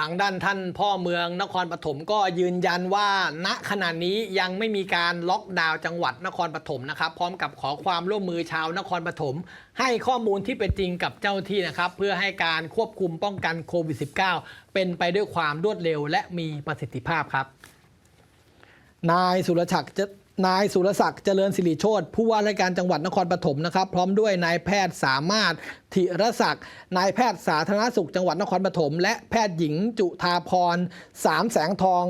ทางด้านท่านพ่อเมืองนครปฐมก็ยืนยันว่า ณขณะนี้ยังไม่มีการล็อกดาวน์จังหวัดนครปฐมนะครับ พร้อมกับขอความร่วมมือชาวนครปฐมให้ข้อมูลที่เป็นจริงกับเจ้าที่นะครับ เพื่อให้การควบคุมป้องกันโควิด -19 เป็นไปด้วยความรวดเร็วและมีประสิทธิภาพครับ นายสุรศักจะ นายสุรศักดิ์เจริญสิริโชตผู้ว่าราชการจังหวัดนครปฐมนะครับ พร้อมด้วยนายแพทย์สามารถธิรศักดิ์นายแพทย์สาธารณสุขจังหวัดนครปฐมและแพทย์หญิงจุธาพรสามแสงทอง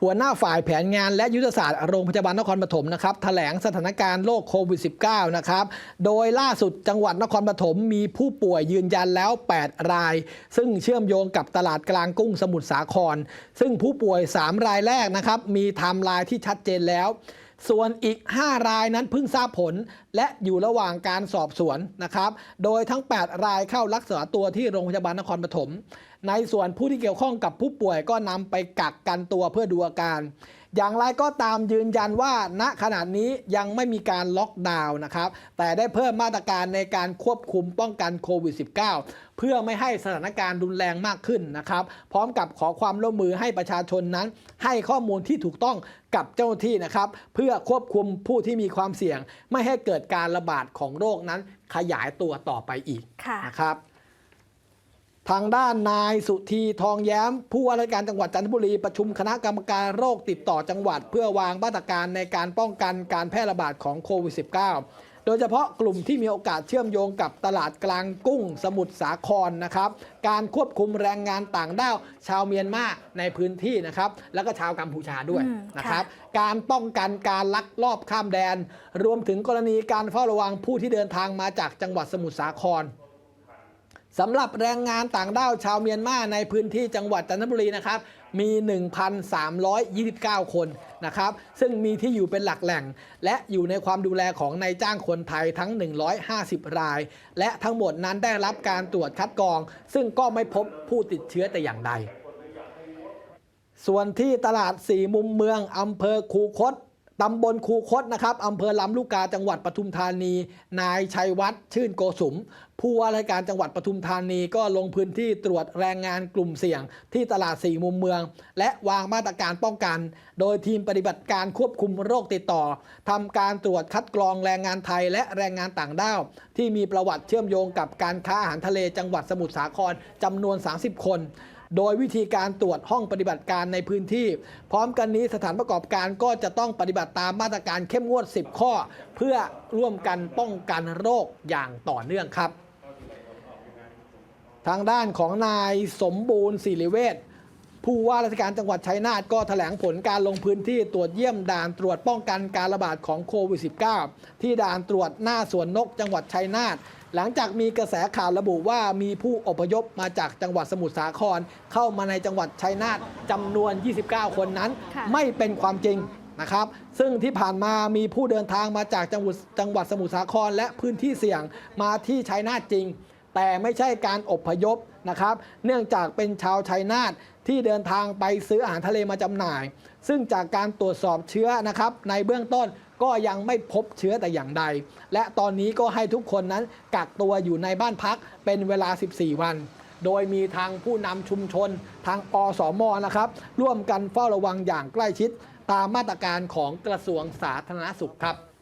หัวหน้าฝ่ายแผนงานและยุทธศาสตร์โรงพยาบาลนครปฐมนะครับแถลงสถานการณ์โรคโควิด -19 นะครับโดยล่าสุดจังหวัดนครปฐมมีผู้ป่วยยืนยันแล้ว 8 ราย ซึ่งเชื่อมโยงกับตลาดกลางกุ้งสมุทรสาคร ซึ่งผู้ป่วย 3 รายแรกนะครับมีไทม์ไลน์ที่ชัดเจนแล้ว ส่วนอีก 5 รายนั้นเพิ่งทราบผล และอยู่ระหว่างการสอบสวนนะครับ โดยทั้ง 8 รายเข้ารักษาตัวที่โรงพยาบาลนครปฐม ในส่วนผู้ที่เกี่ยวข้องกับผู้ป่วยก็นำไปกักกันตัวเพื่อดูอาการ อย่างไรก็ตามยืนยันว่าณขณะนี้ยังไม่มีการล็อกดาวน์นะครับ แต่ได้เพิ่มมาตรการในการควบคุมป้องกันโควิด -19 เพื่อไม่ให้สถานการณ์รุนแรงมากขึ้นนะครับ พร้อมกับขอความร่วมมือให้ประชาชนนั้น ให้ข้อมูลที่ถูกต้องกับเจ้าหน้าที่นะครับ เพื่อควบคุมผู้ที่มีความเสี่ยง ไม่ให้เกิดการระบาดของโรคนั้นขยายตัวต่อไปอีกค่ะนะครับ ทางด้านนายสุธีทองแย้ม ผู้ว่าราชการจังหวัดจันทบุรีประชุมคณะกรรมการโรคติดต่อจังหวัด เพื่อวางมาตรการในการป้องกันการแพร่ระบาดของโควิด -19 โดยเฉพาะกลุ่มที่มีโอกาสเชื่อมโยงกับตลาดกลางกุ้งสมุทรสาครนะครับ การควบคุมแรงงานต่างด้าวชาวเมียนมาในพื้นที่นะครับ แล้วก็ชาวกัมพูชาด้วยอืมนะครับค่ะการป้องกันการลักลอบข้ามแดน รวมถึงกรณีการเฝ้าระวังผู้ที่เดินทางมาจากจังหวัดสมุทรสาคร สำหรับแรงงานต่างด้าวชาวเมียนมาในพื้นที่จังหวัดจันทบุรีนะครับมี 1,329 คนนะครับซึ่งมีที่อยู่เป็นหลักแหล่ง และอยู่ในความดูแลของนายจ้างคนไทยทั้ง 150 ราย และทั้งหมดนั้นได้รับการตรวจคัดกรอง ซึ่งก็ไม่พบผู้ติดเชื้อแต่อย่างใด ส่วนที่ตลาดสี่มุมเมืองอำเภอคูคต ตำบลคูคตนะครับอำเภอลำลูกกาจังหวัดปทุมธานี นายชัยวัฒน์ชื่นโกสุม ผู้ว่าราชการจังหวัดปทุมธานีก็ลงพื้นที่ตรวจแรงงานกลุ่มเสี่ยง ที่ตลาดสี่มุมเมือง และวางมาตรการป้องกัน โดยทีมปฏิบัติการควบคุมโรคติดต่อทำการตรวจคัดกรองแรงงานไทยและแรงงานต่างด้าว ที่มีประวัติเชื่อมโยงกับการค้าอาหารทะเลจังหวัดสมุทรสาครจำนวน 30 คน โดยวิธีการตรวจห้องปฏิบัติการในพื้นที่ พร้อมกันนี้สถานประกอบการก็จะต้องปฏิบัติตามมาตรการเข้มงวด 10 ข้อ เพื่อร่วมกันป้องกันโรคอย่างต่อเนื่องครับ ทางด้านของนายสมบูรณ์ศิริเวช ผู้ว่าราชการจังหวัดชัยนาทก็แถลงผลการลงพื้นที่ตรวจเยี่ยมด่านตรวจป้องกันการระบาดของโควิด -19 ที่ด่านตรวจหน้าสวนนกจังหวัดชัยนาทหลังจากมีกระแสข่าวระบุว่ามีผู้อพยพมาจากจังหวัดสมุทรสาคร เข้ามาในจังหวัดชัยนาทจำนวน 29 คนนั้นค่ะไม่เป็นความจริงนะครับ ซึ่งที่ผ่านมามีผู้เดินทางมาจากจังหวัดจังหวัดสมุทรสาคร และพื้นที่เสี่ยงมาที่ชัยนาทจริง แต่ไม่ใช่การอพยพนะครับ เนื่องจากเป็นชาวชัยนาท ที่เดินทางไปซื้ออาหารทะเลมาจำหน่าย ซึ่งจากการตรวจสอบเชื้อนะครับในเบื้องต้นก็ยังไม่พบเชื้อแต่อย่างใด และตอนนี้ก็ให้ทุกคนนั้นกักตัวอยู่ในบ้านพักเป็นเวลา 14 วัน โดยมีทางผู้นำชุมชน ทางอสมอนะครับ ร่วมกันเฝ้าระวังอย่างใกล้ชิด ตามมาตรการของกระทรวงสาธารณสุขครับ